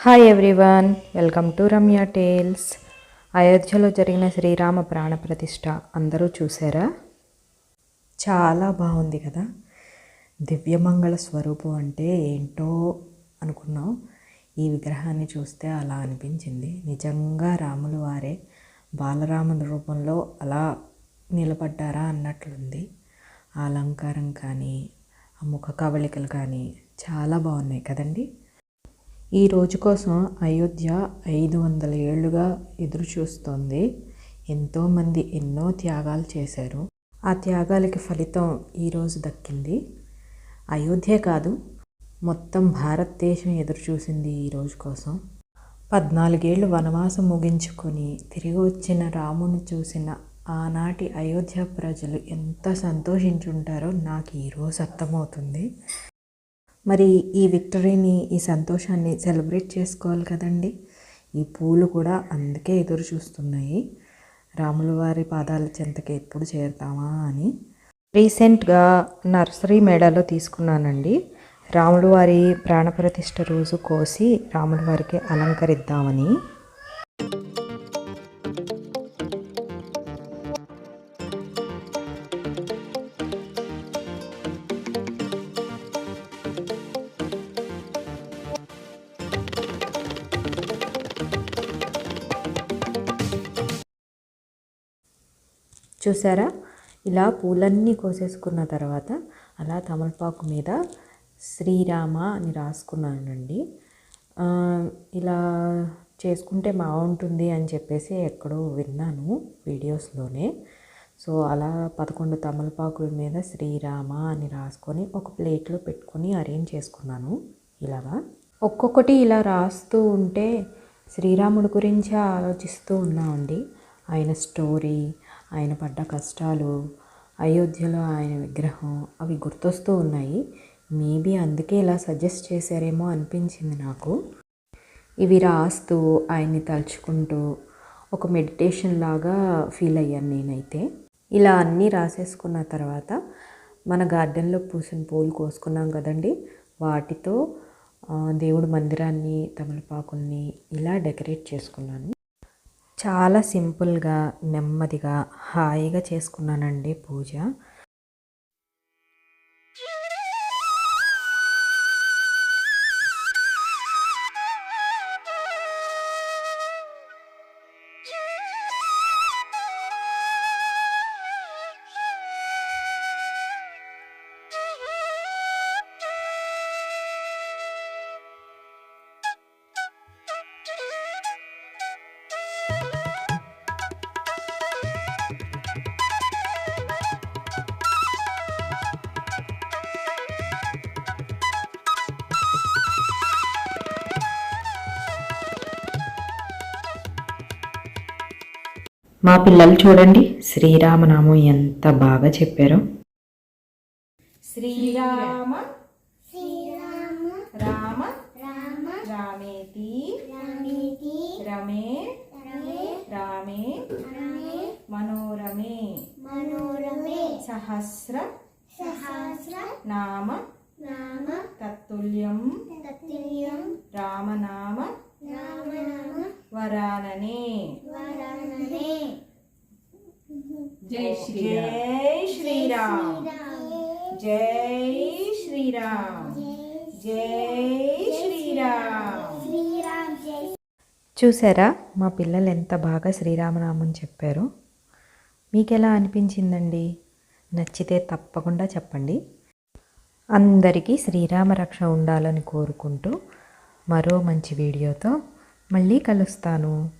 Hi everyone welcome to Ramya tales అయోధ్యలో జరిగిన శ్రీరామ ప్రాణప్రతిష్ట అందరూ చూసారా? చాలా బాగుంది కదా. దివ్యమంగళ స్వరూపం అంటే ఏంటో అనుకున్నాం. ఈ విగ్రహాన్ని చూస్తే అలా అనిపించింది. నిజంగా రాములు వారే బాలరాముని రూపంలో అలా నిలబడ్డారా అన్నట్లుంది. ఆ అలంకారం కానీ ఆ ముఖ కవళికలు కానీ చాలా బాగున్నాయి కదండీ. ఈ రోజు కోసం అయోధ్య ఐదు వందల ఏళ్ళుగా ఎదురు చూస్తోంది ఎంతోమంది ఎన్నో త్యాగాలు చేశారు. ఆ త్యాగాలకి ఫలితం ఈరోజు దక్కింది. అయోధ్య కాదు మొత్తం భారతదేశం ఎదురు చూసింది ఈ రోజు కోసం. పద్నాలుగేళ్ళు వనవాసం ముగించుకొని తిరిగి వచ్చిన రాముని చూసిన ఆనాటి అయోధ్య ప్రజలు ఎంత సంతోషించుంటారో నాకు ఈరోజు అర్థమవుతుంది. మరి ఈ విక్టరీని ఈ సంతోషాన్ని సెలబ్రేట్ చేసుకోవాలి కదండి. ఈ పూలు కూడా అందుకే ఎదురు చూస్తున్నాయి. రాముల వారి పాదాల చెంతకి ఎప్పుడు చేరుతామా అని రీసెంట్గా నర్సరీ మేళాలో తీసుకున్నానండి. రాముల వారి ప్రాణప్రతిష్ఠ రోజు కోసి రాముల వారికి అలంకరిద్దామని. చూసారా? ఇలా పూలన్నీ కోసేసుకున్న తర్వాత అలా తమలపాకు మీద శ్రీరామ అని రాసుకున్నానండి. ఇలా చేసుకుంటే బాగుంటుంది అని చెప్పేసి ఎక్కడో విన్నాను వీడియోస్లోనే. సో అలా పదకొండు తమలపాకుల మీద శ్రీరామ అని రాసుకొని ఒక ప్లేట్లో పెట్టుకొని అరేంజ్ చేసుకున్నాను ఇలాగా. ఒక్కొక్కటి ఇలా రాస్తూ ఉంటే శ్రీరాముడి గురించి ఆలోచిస్తూ ఉన్నామండి. ఆయన స్టోరీ ఆయన పడ్డ కష్టాలు అయోధ్యలో ఆయన విగ్రహం అవి గుర్తొస్తూ ఉన్నాయి. మేబీ అందుకే ఇలా సజెస్ట్ చేశారేమో అనిపించింది నాకు. ఇవి రాస్తూ ఆయన్ని తలుచుకుంటూ ఒక మెడిటేషన్ లాగా ఫీల్ అయ్యాను నేనైతే. ఇలా అన్నీ రాసేసుకున్న తర్వాత మన గార్డెన్లో పూసిన పూలు కోసుకున్నాం కదండి. వాటితో దేవుడు దేవుడి మందిరాన్ని తమలపాకుల్ని ఇలా డెకరేట్ చేసుకున్నాను. చాలా సింపుల్గా నెమ్మదిగా హాయిగా చేసుకున్నానండి పూజ. మా పిల్లలు చూడండి. శ్రీరామనామం ఎంత బాగా చెప్పారో. శ్రీరామ శ్రీరామ రామ రామ రామేతి రామేతి రమే రమే రామే రమే మనోరమే మనోరమే సహస్ర సహస్ర నామ నామ తత్తుల్యం తత్తుల్యం రామనామ రామనామ జై జై శ్రీరామ్. జై శ్రీరామ్. జై శ్రీరామ్. శ్రీరామ్. జై చూసారా? మా పిల్లలు ఎంత బాగా శ్రీరామనామం చెప్పారు. మీకు ఎలా అనిపించిందండి? నచ్చితే తప్పకుండా చెప్పండి. అందరికీ శ్రీరామ రక్ష ఉండాలని కోరుకుంటూ మరో మంచి వీడియోతో మళ్ళీ కలుస్తాను.